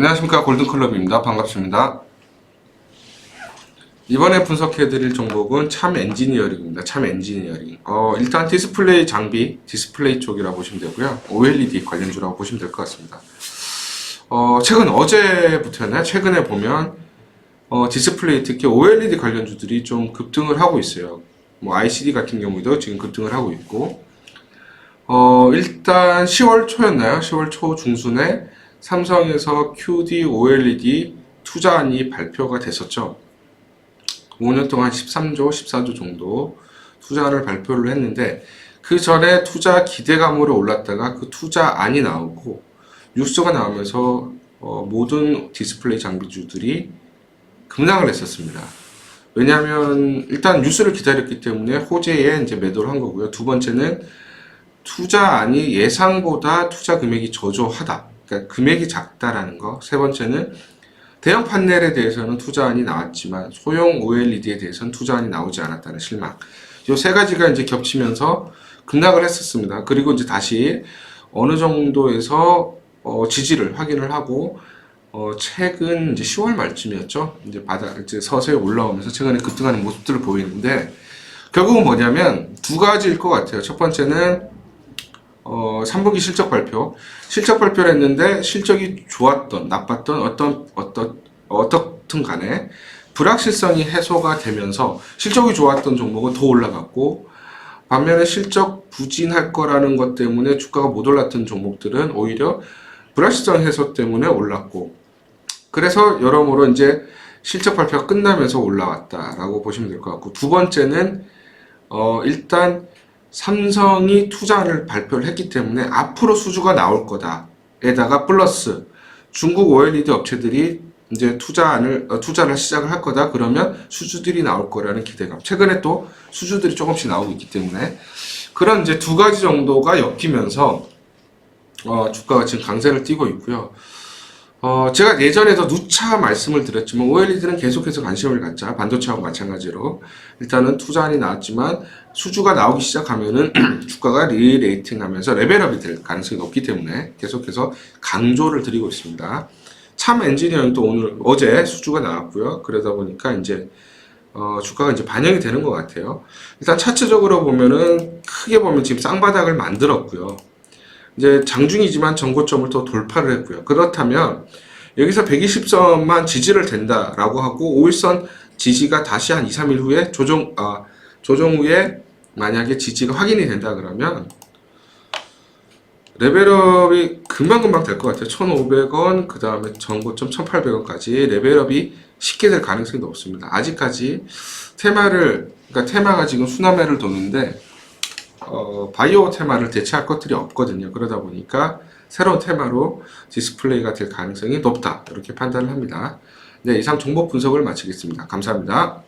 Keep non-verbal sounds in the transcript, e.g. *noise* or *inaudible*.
안녕하십니까 골든클럽입니다. 반갑습니다. 이번에 분석해드릴 종목은 참 엔지니어링입니다. 참 엔지니어링. 어, 일단 디스플레이 장비, 디스플레이 쪽이라고 보시면 되고요. OLED 관련주라고 보시면 될 것 같습니다. 어, 최근 어제부터나 최근에 보면 어, 디스플레이 특히 OLED 관련주들이 좀 급등을 하고 있어요. 뭐 ICD 같은 경우도 지금 급등을 하고 있고 어, 일단 10월 초였나요? 10월 초 중순에 삼성에서 QD OLED 투자안이 발표가 됐었죠. 5년 동안 13조, 14조 정도 투자안을 발표를 했는데 그 전에 투자 기대감으로 올랐다가 그 투자안이 나오고 뉴스가 나오면서 어, 모든 디스플레이 장비주들이 급락을 했었습니다. 왜냐하면 일단 뉴스를 기다렸기 때문에 호재에 이제 매도를 한 거고요. 두 번째는 투자안이 예상보다 투자 금액이 저조하다. 그러니까 금액이 작다라는 거. 세 번째는 대형 판넬에 대해서는 투자안이 나왔지만 소형 OLED에 대해서는 투자안이 나오지 않았다는 실망. 이 세 가지가 이제 겹치면서 급락을 했었습니다. 그리고 이제 다시 어느 정도에서 어, 지지를 확인을 하고 어, 최근 이제 10월 말쯤이었죠. 이제 바닥 이제 서서히 올라오면서 최근에 급등하는 모습들을 보이는데 결국은 뭐냐면 두 가지일 것 같아요. 첫 번째는 어, 3분기 실적 발표. 실적 발표를 했는데 실적이 좋았던, 나빴던 어떤, 어떤, 어떻든 간에 불확실성이 해소가 되면서 실적이 좋았던 종목은 더 올라갔고 반면에 실적 부진할 거라는 것 때문에 주가가 못 올랐던 종목들은 오히려 불확실성 해소 때문에 올랐고 그래서 여러모로 이제 실적 발표가 끝나면서 올라왔다라고 보시면 될 것 같고 두 번째는 어, 일단 삼성이 투자를 발표를 했기 때문에 앞으로 수주가 나올 거다에다가 플러스 중국 OLED 업체들이 이제 투자를 어, 투자를 시작을 할 거다 그러면 수주들이 나올 거라는 기대감. 최근에 또 수주들이 조금씩 나오고 있기 때문에 그런 이제 두 가지 정도가 엮이면서 어, 주가가 지금 강세를 띠고 있고요. 어, 제가 예전에도 누차 말씀을 드렸지만 OLED는 계속해서 관심을 갖자. 반도체하고 마찬가지로. 일단은 투자안이 나왔지만 수주가 나오기 시작하면은 *clears throat* 주가가 리레이팅 하면서 레벨업이 될 가능성이 높기 때문에 계속해서 강조를 드리고 있습니다. 참 엔지니어는 또 오늘, 어제 수주가 나왔고요. 그러다 보니까 이제 어, 주가가 이제 반영이 되는 것 같아요. 일단 차트적으로 보면은 크게 보면 지금 쌍바닥을 만들었고요. 이제 장중이지만 전고점을 또 돌파를 했고요. 그렇다면 여기서 120선만 지지를 된다라고 하고 5일선 지지가 다시 한 2, 3일 후에 조정 아 조정 후에 만약에 지지가 확인이 된다 그러면 레벨업이 금방금방 될 것 같아요. 1,500원, 그 다음에 전고점 1,800원까지 레벨업이 쉽게 될 가능성이 높습니다. 아직까지 테마를, 그러니까 테마가 지금 순환매를 도는데, 어, 바이오 테마를 대체할 것들이 없거든요. 그러다 보니까 새로운 테마로 디스플레이가 될 가능성이 높다. 이렇게 판단을 합니다. 네, 이상 종목 분석을 마치겠습니다. 감사합니다.